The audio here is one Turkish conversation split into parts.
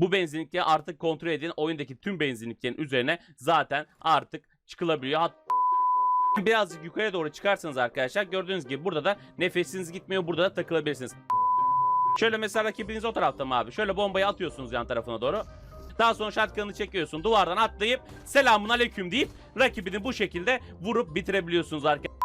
Bu benzinlikleri artık kontrol edin. Oyundaki tüm benzinliklerin üzerine zaten artık çıkılabiliyor. Hat Birazcık yukarıya doğru çıkarsanız arkadaşlar gördüğünüz gibi burada da nefesiniz gitmiyor. Burada da takılabilirsiniz. Şöyle mesela rakibiniz o tarafta mı abi? Şöyle bombayı atıyorsunuz yan tarafına doğru. Daha sonra shotgun'ı çekiyorsun. Duvardan atlayıp selamun aleyküm deyip rakibini bu şekilde vurup bitirebiliyorsunuz arkadaşlar.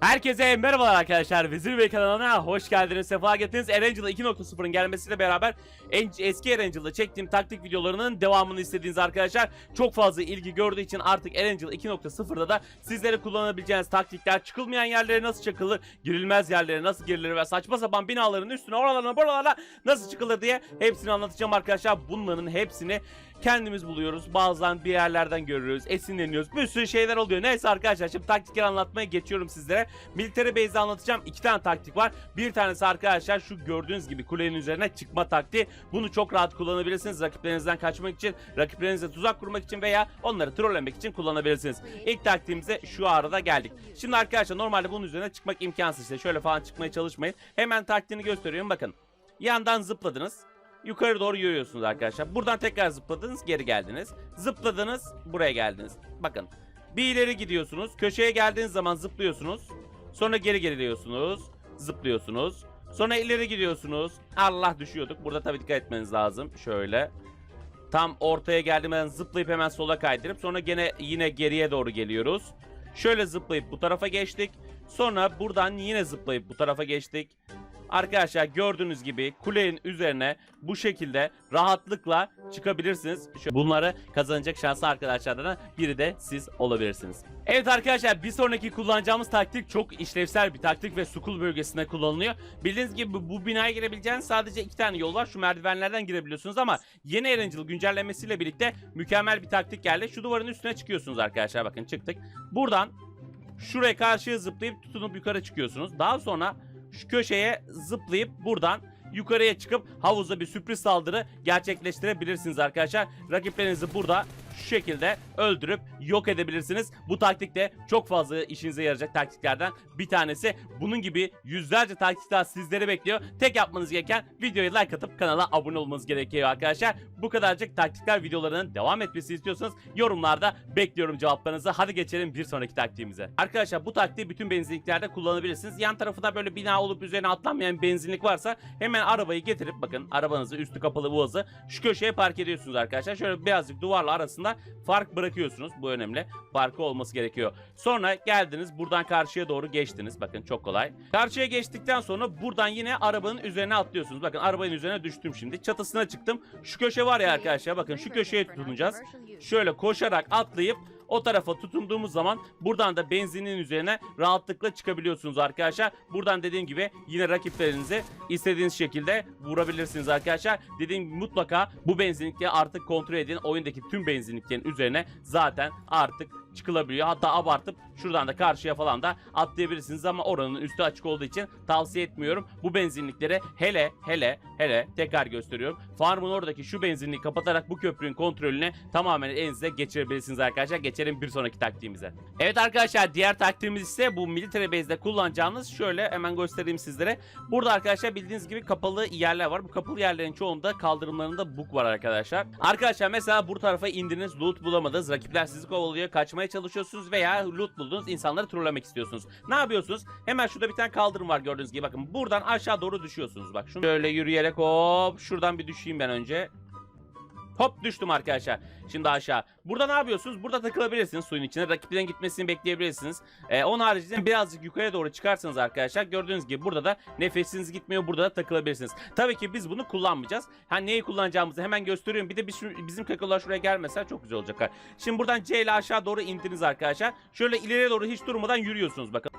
Herkese merhabalar arkadaşlar. Vezir Bey kanalına hoş geldiniz. Sefa getirdiniz. Erangel 2.0'ın gelmesiyle beraber en, eski Erangel'da çektiğim taktik videolarının devamını istediğiniz arkadaşlar çok fazla ilgi gördüğü için artık Erangel 2.0'da da sizlere kullanabileceğiniz taktikler, çıkılmayan yerlere nasıl çıkılır, girilmez yerlere nasıl girilir ve saçma sapan binaların üstüne oralarına buralarına nasıl çıkılır diye hepsini anlatacağım arkadaşlar. Bunların hepsini kendimiz buluyoruz. Bazen bir yerlerden görüyoruz, esinleniyoruz. Bir sürü şeyler oluyor. Neyse arkadaşlar şimdi taktikleri anlatmaya geçiyorum sizlere. Military Base'de anlatacağım. iki tane taktik var. Bir tanesi arkadaşlar şu gördüğünüz gibi kulenin üzerine çıkma taktiği. Bunu çok rahat kullanabilirsiniz. Rakiplerinizden kaçmak için, rakiplerinize tuzak kurmak için veya onları trollemek için kullanabilirsiniz. İlk taktiğimize şu arada geldik. Şimdi arkadaşlar normalde bunun üzerine çıkmak imkansız. İşte şöyle falan çıkmaya çalışmayın. Hemen taktiğini gösteriyorum bakın. Yandan zıpladınız. Yukarı doğru yürüyorsunuz arkadaşlar. Buradan tekrar zıpladınız, geri geldiniz. Zıpladınız, buraya geldiniz. Bakın. Bir ileri gidiyorsunuz. Köşeye geldiğiniz zaman zıplıyorsunuz. Sonra geri geliyorsunuz. Zıplıyorsunuz. Sonra ileri gidiyorsunuz. Allah düşüyorduk. Burada tabii dikkat etmeniz lazım. Şöyle. Tam ortaya geldiğimden zıplayıp hemen sola kaydırıp sonra gene yine geriye doğru geliyoruz. Şöyle zıplayıp bu tarafa geçtik. Sonra buradan yine zıplayıp bu tarafa geçtik. Arkadaşlar gördüğünüz gibi kulenin üzerine bu şekilde rahatlıkla çıkabilirsiniz. Bunları kazanacak şanslı arkadaşlardan biri de siz olabilirsiniz. Evet arkadaşlar bir sonraki kullanacağımız taktik çok işlevsel bir taktik ve sukul bölgesinde kullanılıyor. Bildiğiniz gibi bu- binaya girebileceğiniz sadece iki tane yol var. Şu merdivenlerden girebiliyorsunuz ama yeni Erangel güncellemesiyle birlikte mükemmel bir taktik geldi. Şu duvarın üstüne çıkıyorsunuz arkadaşlar bakın çıktık. Buradan şuraya karşıya zıplayıp tutunup yukarı çıkıyorsunuz. Daha sonra şu köşeye zıplayıp buradan yukarıya çıkıp havuzda bir sürpriz saldırı gerçekleştirebilirsiniz arkadaşlar. Rakiplerinizi burada şu şekilde öldürüp yok edebilirsiniz. Bu taktik de çok fazla işinize yarayacak taktiklerden bir tanesi. Bunun gibi yüzlerce taktikler sizleri bekliyor. Tek yapmanız gereken videoyu like atıp kanala abone olmanız gerekiyor arkadaşlar. Bu kadarcık taktikler videolarının devam etmesini istiyorsanız yorumlarda bekliyorum cevaplarınızı. Hadi geçelim bir sonraki taktiğimize. Arkadaşlar bu taktiği bütün benzinliklerde kullanabilirsiniz. Yan tarafında böyle bina olup üzerine atlanmayan benzinlik varsa hemen arabayı getirip bakın arabanızı üstü kapalı boğazı şu köşeye park ediyorsunuz arkadaşlar. Şöyle birazcık duvarla arasında fark bırakıyorsunuz. Bu önemli. Farkı olması gerekiyor. Sonra geldiniz buradan karşıya doğru geçtiniz. Bakın çok kolay. Karşıya geçtikten sonra buradan yine arabanın üzerine atlıyorsunuz. Bakın arabanın üzerine düştüm şimdi. Çatısına çıktım. Şu köşe var ya arkadaşlar bakın şu köşeye tutunacağız. Şöyle koşarak atlayıp o tarafa tutunduğumuz zaman buradan da benzinin üzerine rahatlıkla çıkabiliyorsunuz arkadaşlar. Buradan dediğim gibi yine rakiplerinizi istediğiniz şekilde vurabilirsiniz arkadaşlar. Dediğim gibi mutlaka bu benzinlikleri artık kontrol edin. Oyundaki tüm benzinliklerin üzerine zaten artık çıkılabiliyor. Hatta abartıp şuradan da karşıya falan da atlayabilirsiniz ama oranın üstü açık olduğu için tavsiye etmiyorum. Bu benzinliklere hele hele hele tekrar gösteriyorum. Farmın oradaki şu benzinliği kapatarak bu köprünün kontrolünü tamamen elinize geçirebilirsiniz arkadaşlar. Geçelim bir sonraki taktiğimize. Evet arkadaşlar diğer taktiğimiz ise bu military base'de kullanacağınız şöyle hemen göstereyim sizlere. Burada arkadaşlar bildiğiniz gibi kapalı yerler var. Bu kapalı yerlerin çoğunda kaldırımlarında bug var arkadaşlar. Arkadaşlar mesela bu tarafa indiniz loot bulamadınız. Rakipler sizi kovalıyor. Kaçmaya çalışıyorsunuz veya loot buldunuz. insanları trollemek istiyorsunuz. Ne yapıyorsunuz? Hemen şurada bir tane kaldırım var gördüğünüz gibi. Bakın buradan aşağı doğru düşüyorsunuz. Bak şunu şöyle yürüyerek hop şuradan bir düşeyim ben önce. Hop düştüm arkadaşlar. Şimdi aşağı. Burada ne yapıyorsunuz? Burada takılabilirsiniz suyun içine. Rakiplerin gitmesini bekleyebilirsiniz. Ee, onun haricinde birazcık yukarıya doğru çıkarsanız arkadaşlar gördüğünüz gibi burada da nefesiniz gitmiyor. Burada da takılabilirsiniz. Tabii ki biz bunu kullanmayacağız. Hani neyi kullanacağımızı hemen gösteriyorum. Bir de biz şu- bizim kakalar şuraya gelmese çok güzel olacak. Şimdi buradan C ile aşağı doğru indiniz arkadaşlar. Şöyle ileriye doğru hiç durmadan yürüyorsunuz bakın.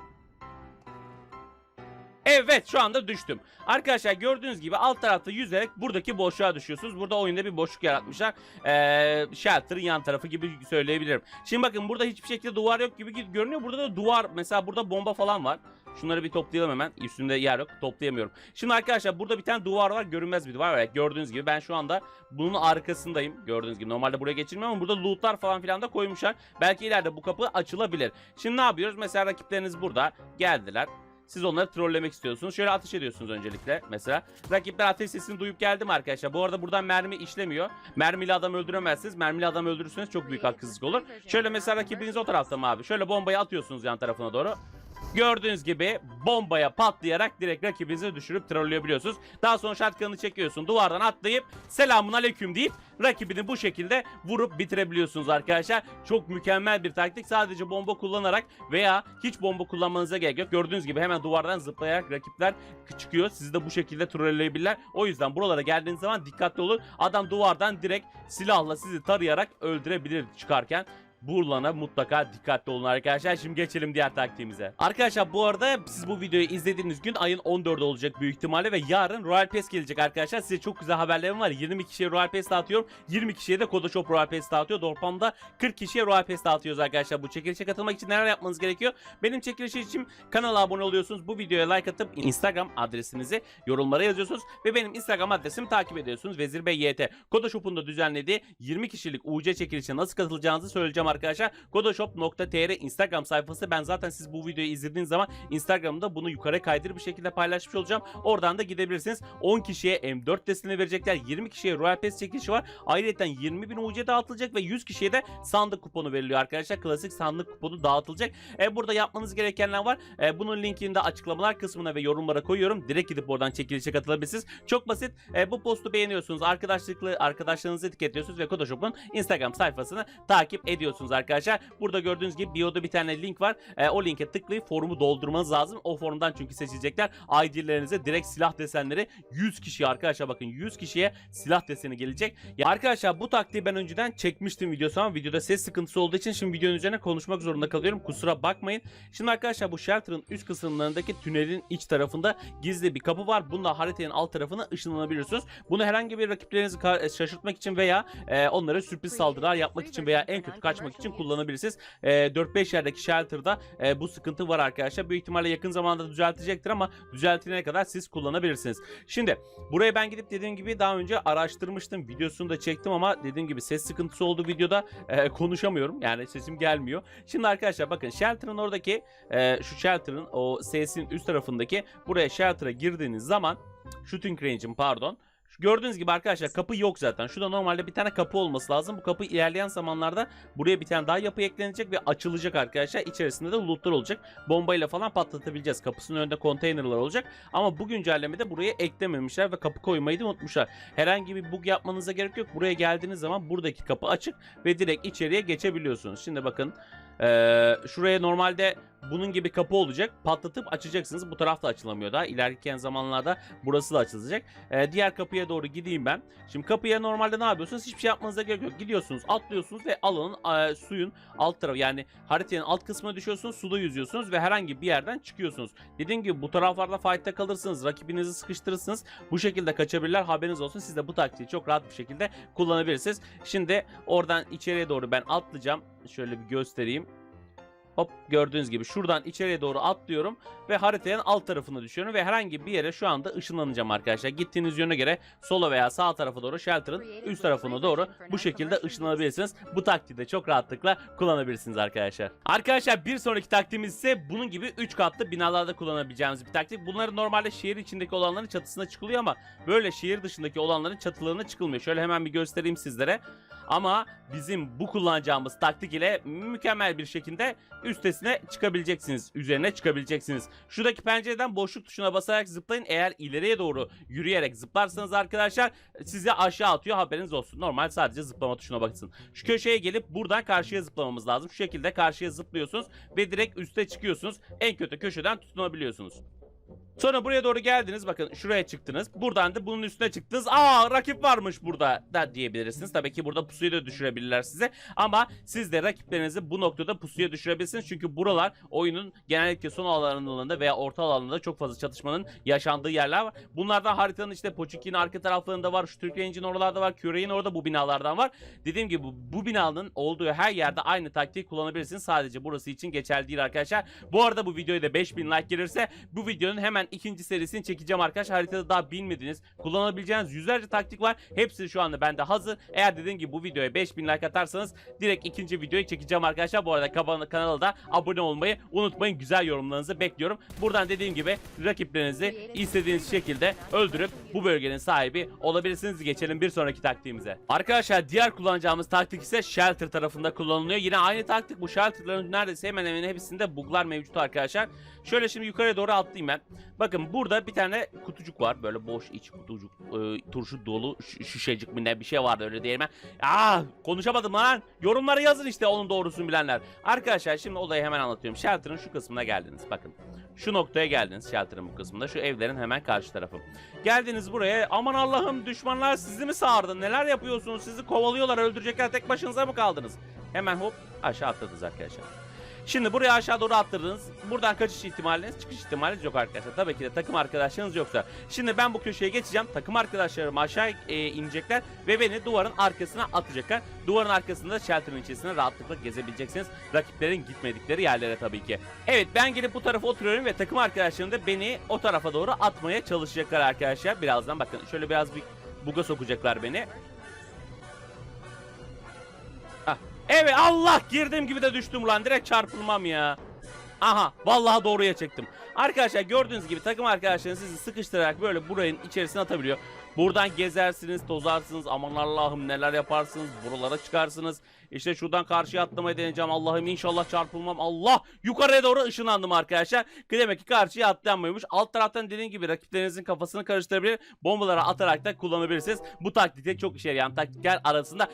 Evet şu anda düştüm. Arkadaşlar gördüğünüz gibi alt tarafta yüzerek buradaki boşluğa düşüyorsunuz. Burada oyunda bir boşluk yaratmışlar. Ee, shelter'ın yan tarafı gibi söyleyebilirim. Şimdi bakın burada hiçbir şekilde duvar yok gibi görünüyor. Burada da duvar mesela burada bomba falan var. Şunları bir toplayalım hemen. Üstünde yer yok. Toplayamıyorum. Şimdi arkadaşlar burada bir tane duvar var. Görünmez bir duvar var. Gördüğünüz gibi ben şu anda bunun arkasındayım. Gördüğünüz gibi normalde buraya geçilmiyor ama burada lootlar falan filan da koymuşlar. Belki ileride bu kapı açılabilir. Şimdi ne yapıyoruz? Mesela rakipleriniz burada geldiler. Siz onları trollemek istiyorsunuz. Şöyle ateş ediyorsunuz öncelikle mesela. Rakipler ateş sesini duyup geldi mi arkadaşlar? Bu arada buradan mermi işlemiyor. Mermiyle adam öldüremezsiniz. Mermiyle adam öldürürseniz çok büyük haksızlık olur. Şöyle mesela rakibiniz o tarafta mı abi? Şöyle bombayı atıyorsunuz yan tarafına doğru. Gördüğünüz gibi bombaya patlayarak direkt rakibinizi düşürüp trolleyebiliyorsunuz. Daha sonra şatkanı çekiyorsun duvardan atlayıp selamun aleyküm deyip rakibini bu şekilde vurup bitirebiliyorsunuz arkadaşlar. Çok mükemmel bir taktik. Sadece bomba kullanarak veya hiç bomba kullanmanıza gerek yok. Gördüğünüz gibi hemen duvardan zıplayarak rakipler çıkıyor. Sizi de bu şekilde trolleyebilirler. O yüzden buralara geldiğiniz zaman dikkatli olun. Adam duvardan direkt silahla sizi tarayarak öldürebilir çıkarken. Burlan'a mutlaka dikkatli olun arkadaşlar. Şimdi geçelim diğer taktiğimize. Arkadaşlar bu arada siz bu videoyu izlediğiniz gün ayın 14'ü olacak büyük ihtimalle ve yarın Royal Pass gelecek arkadaşlar. Size çok güzel haberlerim var. 20 kişiye Royal Pass dağıtıyorum. 20 kişiye de Kodoshop Royal Pass dağıtıyor. Dorpam'da 40 kişiye Royal Pass dağıtıyoruz arkadaşlar. Bu çekilişe katılmak için neler yapmanız gerekiyor? Benim çekilişi için kanala abone oluyorsunuz. Bu videoya like atıp Instagram adresinizi yorumlara yazıyorsunuz. Ve benim Instagram adresimi takip ediyorsunuz. Vezir Bey YT. Kodoshop'un da düzenlediği 20 kişilik UC çekilişine nasıl katılacağınızı söyleyeceğim arkadaşlar. Kodoshop.tr Instagram sayfası. Ben zaten siz bu videoyu izlediğiniz zaman Instagram'da bunu yukarı kaydırıp bir şekilde paylaşmış olacağım. Oradan da gidebilirsiniz. 10 kişiye M4 destini verecekler. 20 kişiye Royal Pass çekilişi var. Ayrıca 20 bin UC dağıtılacak ve 100 kişiye de sandık kuponu veriliyor arkadaşlar. Klasik sandık kuponu dağıtılacak. E, burada yapmanız gerekenler var. E, bunun linkini de açıklamalar kısmına ve yorumlara koyuyorum. Direkt gidip oradan çekilişe katılabilirsiniz. Çok basit. E, bu postu beğeniyorsunuz. Arkadaşlıklı arkadaşlarınızı etiketliyorsunuz ve Kodoshop'un Instagram sayfasını takip ediyorsunuz arkadaşlar. Burada gördüğünüz gibi bio'da bir tane link var. E, o linke tıklayıp formu doldurmanız lazım. O formdan çünkü seçilecekler. ID'lerinize direkt silah desenleri 100 kişiye arkadaşlar bakın 100 kişiye silah deseni gelecek. Ya arkadaşlar bu taktiği ben önceden çekmiştim videosu ama videoda ses sıkıntısı olduğu için şimdi videonun üzerine konuşmak zorunda kalıyorum. Kusura bakmayın. Şimdi arkadaşlar bu shelter'ın üst kısımlarındaki tünelin iç tarafında gizli bir kapı var. Bunda haritanın alt tarafına ışınlanabiliyorsunuz. Bunu herhangi bir rakiplerinizi şaşırtmak için veya e, onlara sürpriz saldırılar yapmak için veya en kötü kaçmak için kullanabilirsiniz. E, 4-5 yerdeki shelter'da e, bu sıkıntı var arkadaşlar. Büyük ihtimalle yakın zamanda düzeltecektir ama düzeltilene kadar siz kullanabilirsiniz. Şimdi buraya ben gidip dediğim gibi daha önce araştırmıştım. Videosunu da çektim ama dediğim gibi ses sıkıntısı olduğu videoda e, konuşamıyorum. Yani sesim gelmiyor. Şimdi arkadaşlar bakın shelter'ın oradaki e, şu shelter'ın o sesin üst tarafındaki buraya shelter'a girdiğiniz zaman shooting range'in pardon şu Gördüğünüz gibi arkadaşlar kapı yok zaten. Şurada normalde bir tane kapı olması lazım. Bu kapı ilerleyen zamanlarda buraya bir tane daha yapı eklenecek ve açılacak arkadaşlar. İçerisinde de lootlar olacak. Bombayla falan patlatabileceğiz. Kapısının önünde konteynerlar olacak. Ama bu güncellemede buraya eklememişler ve kapı koymayı da unutmuşlar. Herhangi bir bug yapmanıza gerek yok. Buraya geldiğiniz zaman buradaki kapı açık ve direkt içeriye geçebiliyorsunuz. Şimdi bakın ee, şuraya normalde bunun gibi kapı olacak. Patlatıp açacaksınız. Bu taraf da açılamıyor daha. İlerleyen zamanlarda burası da açılacak. Ee, diğer kapıya doğru gideyim ben. Şimdi kapıya normalde ne yapıyorsunuz? Hiçbir şey yapmanıza gerek yok. Gidiyorsunuz, atlıyorsunuz ve alanın e, suyun alt tarafı yani haritanın alt kısmına düşüyorsunuz. Suda yüzüyorsunuz ve herhangi bir yerden çıkıyorsunuz. Dediğim gibi bu taraflarda fight'ta kalırsınız. Rakibinizi sıkıştırırsınız. Bu şekilde kaçabilirler. Haberiniz olsun. Siz de bu taktiği çok rahat bir şekilde kullanabilirsiniz. Şimdi oradan içeriye doğru ben atlayacağım. Şöyle bir göstereyim. Hop gördüğünüz gibi şuradan içeriye doğru atlıyorum ve haritanın alt tarafına düşüyorum ve herhangi bir yere şu anda ışınlanacağım arkadaşlar. Gittiğiniz yöne göre sola veya sağ tarafa doğru shelter'ın üst tarafına doğru bu şekilde ışınlanabilirsiniz. Bu taktiği de çok rahatlıkla kullanabilirsiniz arkadaşlar. Arkadaşlar bir sonraki taktiğimiz ise bunun gibi 3 katlı binalarda kullanabileceğimiz bir taktik. Bunları normalde şehir içindeki olanların çatısına çıkılıyor ama böyle şehir dışındaki olanların çatılarına çıkılmıyor. Şöyle hemen bir göstereyim sizlere. Ama bizim bu kullanacağımız taktik ile mükemmel bir şekilde üstesine çıkabileceksiniz. Üzerine çıkabileceksiniz. Şuradaki pencereden boşluk tuşuna basarak zıplayın. Eğer ileriye doğru yürüyerek zıplarsanız arkadaşlar sizi aşağı atıyor haberiniz olsun. Normal sadece zıplama tuşuna bakın. Şu köşeye gelip buradan karşıya zıplamamız lazım. Şu şekilde karşıya zıplıyorsunuz ve direkt üste çıkıyorsunuz. En kötü köşeden tutunabiliyorsunuz. Sonra buraya doğru geldiniz. Bakın şuraya çıktınız. Buradan da bunun üstüne çıktınız. Aa rakip varmış burada da diyebilirsiniz. Tabii ki burada pusuyu da düşürebilirler size. Ama siz de rakiplerinizi bu noktada pusuya düşürebilirsiniz. Çünkü buralar oyunun genellikle son alanlarında veya orta alanında çok fazla çatışmanın yaşandığı yerler var. Bunlardan haritanın işte Poçiki'nin arka taraflarında var. Şu Türk Range'in oralarda var. Küreğin orada bu binalardan var. Dediğim gibi bu, bu binanın olduğu her yerde aynı taktiği kullanabilirsiniz. Sadece burası için geçerli değil arkadaşlar. Bu arada bu videoya da 5000 like gelirse bu videonun hemen hemen ikinci serisini çekeceğim arkadaşlar. Haritada daha bilmediğiniz kullanabileceğiniz yüzlerce taktik var. Hepsi şu anda bende hazır. Eğer dediğim gibi bu videoya 5000 like atarsanız direkt ikinci videoyu çekeceğim arkadaşlar. Bu arada kanala da abone olmayı unutmayın. Güzel yorumlarınızı bekliyorum. Buradan dediğim gibi rakiplerinizi istediğiniz şekilde öldürüp bu bölgenin sahibi olabilirsiniz. Geçelim bir sonraki taktiğimize. Arkadaşlar diğer kullanacağımız taktik ise Shelter tarafında kullanılıyor. Yine aynı taktik bu Shelter'ların neredeyse hemen hemen hepsinde buglar mevcut arkadaşlar. Şöyle şimdi yukarıya doğru atlayayım ben. Bakın burada bir tane kutucuk var. Böyle boş iç kutucuk. e, turşu dolu şişecik mi ne bir şey vardı öyle mi? Aa konuşamadım lan. Yorumlara yazın işte onun doğrusunu bilenler. Arkadaşlar şimdi olayı hemen anlatıyorum. Shelter'ın şu kısmına geldiniz. Bakın. Şu noktaya geldiniz Shelter'ın bu kısmında. Şu evlerin hemen karşı tarafı. Geldiniz buraya. Aman Allah'ım düşmanlar sizi mi sağırdı? Neler yapıyorsunuz? Sizi kovalıyorlar, öldürecekler. Tek başınıza mı kaldınız? Hemen hop aşağı atladınız arkadaşlar. Şimdi buraya aşağı doğru attırdınız. Buradan kaçış ihtimaliniz, çıkış ihtimaliniz yok arkadaşlar. Tabii ki de takım arkadaşlarınız yoksa. Şimdi ben bu köşeye geçeceğim. Takım arkadaşlarım aşağı e, inecekler ve beni duvarın arkasına atacaklar. Duvarın arkasında shelter'ın içerisinde rahatlıkla gezebileceksiniz. Rakiplerin gitmedikleri yerlere tabii ki. Evet ben gelip bu tarafa oturuyorum ve takım arkadaşlarım da beni o tarafa doğru atmaya çalışacaklar arkadaşlar. Birazdan bakın şöyle biraz bir buga sokacaklar beni. Evet Allah girdiğim gibi de düştüm lan. Direkt çarpılmam ya. Aha vallahi doğruya çektim. Arkadaşlar gördüğünüz gibi takım arkadaşlarınız sizi sıkıştırarak böyle burayın içerisine atabiliyor. Buradan gezersiniz, tozarsınız. Aman Allah'ım neler yaparsınız. Buralara çıkarsınız. İşte şuradan karşıya atlamayı deneyeceğim. Allah'ım inşallah çarpılmam. Allah yukarıya doğru ışınlandım arkadaşlar. Demek ki karşıya atlanmıyormuş. Alt taraftan dediğim gibi rakiplerinizin kafasını karıştırabilir. Bombalara atarak da kullanabilirsiniz. Bu taktikte çok işe yarayan taktikler arasında